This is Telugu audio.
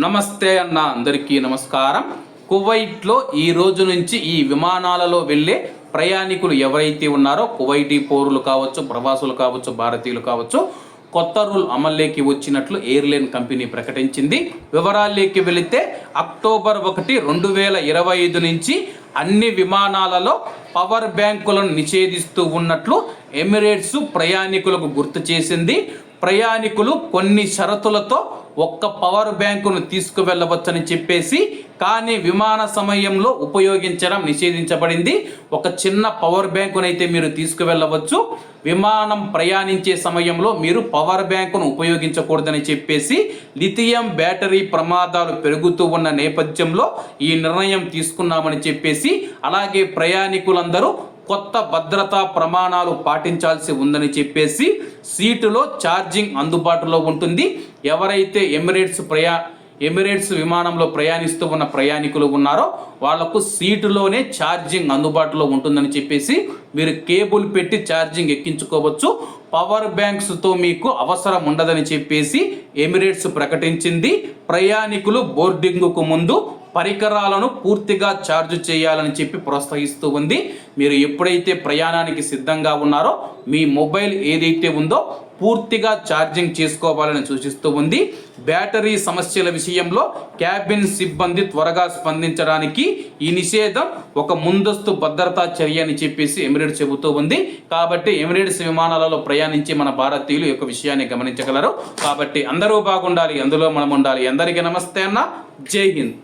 నమస్తే అన్న అందరికీ నమస్కారం. కువైట్లో ఈ రోజు నుంచి ఈ విమానాలలో వెళ్ళే ప్రయాణికులు ఎవరైతే ఉన్నారో కువైటీ పౌరులు కావచ్చు ప్రవాసులు కావచ్చు భారతీయులు కావచ్చు కొత్త రూల్ అమల్లోకి వచ్చినట్లు ఎయిర్లైన్ కంపెనీ ప్రకటించింది. వివరాల్లోకి వెళితే అక్టోబర్ ఒకటి రెండు వేల ఇరవై ఐదు నుంచి అన్ని విమానాలలో పవర్ బ్యాంకులను నిషేధిస్తూ ఉన్నట్లు ఎమిరేట్స్ ప్రయాణికులకు గుర్తు చేసింది. ప్రయాణికులు కొన్ని షరతులతో ఒక్క పవర్ బ్యాంకును తీసుకువెళ్ళవచ్చని చెప్పేసి కానీ విమాన సమయంలో ఉపయోగించడం నిషేధించబడింది. ఒక చిన్న పవర్ బ్యాంకునైతే మీరు తీసుకువెళ్ళవచ్చు. విమానం ప్రయాణించే సమయంలో మీరు పవర్ బ్యాంకును ఉపయోగించకూడదని చెప్పేసి లిథియం బ్యాటరీ ప్రమాదాలు పెరుగుతూ ఉన్న నేపథ్యంలో ఈ నిర్ణయం తీసుకున్నామని చెప్పేసి అలాగే ప్రయాణికులందరూ కొత్త భద్రతా ప్రమాణాలు పాటించాల్సి ఉందని చెప్పేసి సీటులో ఛార్జింగ్ అందుబాటులో ఉంటుంది. ఎవరైతే ఎమిరేట్స్ ప్రయా ఎమిరేట్స్ విమానంలో ప్రయాణిస్తూ ఉన్న ప్రయాణికులు ఉన్నారో వాళ్ళకు సీటులోనే ఛార్జింగ్ అందుబాటులో ఉంటుందని చెప్పేసి మీరు కేబుల్ పెట్టి ఛార్జింగ్ ఎక్కించుకోవచ్చు. పవర్ బ్యాంక్స్తో మీకు అవసరం ఉండదని చెప్పేసి ఎమిరేట్స్ ప్రకటించింది. ప్రయాణికులు బోర్డింగ్కు ముందు పరికరాలను పూర్తిగా ఛార్జ్ చేయాలని చెప్పి ప్రోత్సహిస్తూ ఉంది. మీరు ఎప్పుడైతే ప్రయాణానికి సిద్ధంగా ఉన్నారో మీ మొబైల్ ఏదైతే ఉందో పూర్తిగా ఛార్జింగ్ చేసుకోవాలని సూచిస్తూ ఉంది. బ్యాటరీ సమస్యల విషయంలో క్యాబిన్ సిబ్బంది త్వరగా స్పందించడానికి ఈ నిషేధం ఒక ముందస్తు భద్రతా చర్య అని చెప్పేసి ఎమిరేట్స్ చెబుతూ ఉంది. కాబట్టి ఎమిరేట్స్ విమానాలలో ప్రయాణ ప్రయాణించి మన భారతీయులు యొక్క విషయాన్ని గమనించగలరు. కాబట్టి అందరూ బాగుండాలి అందులో మనం ఉండాలి అందరికీ నమస్తే అన్న. జై హింద్.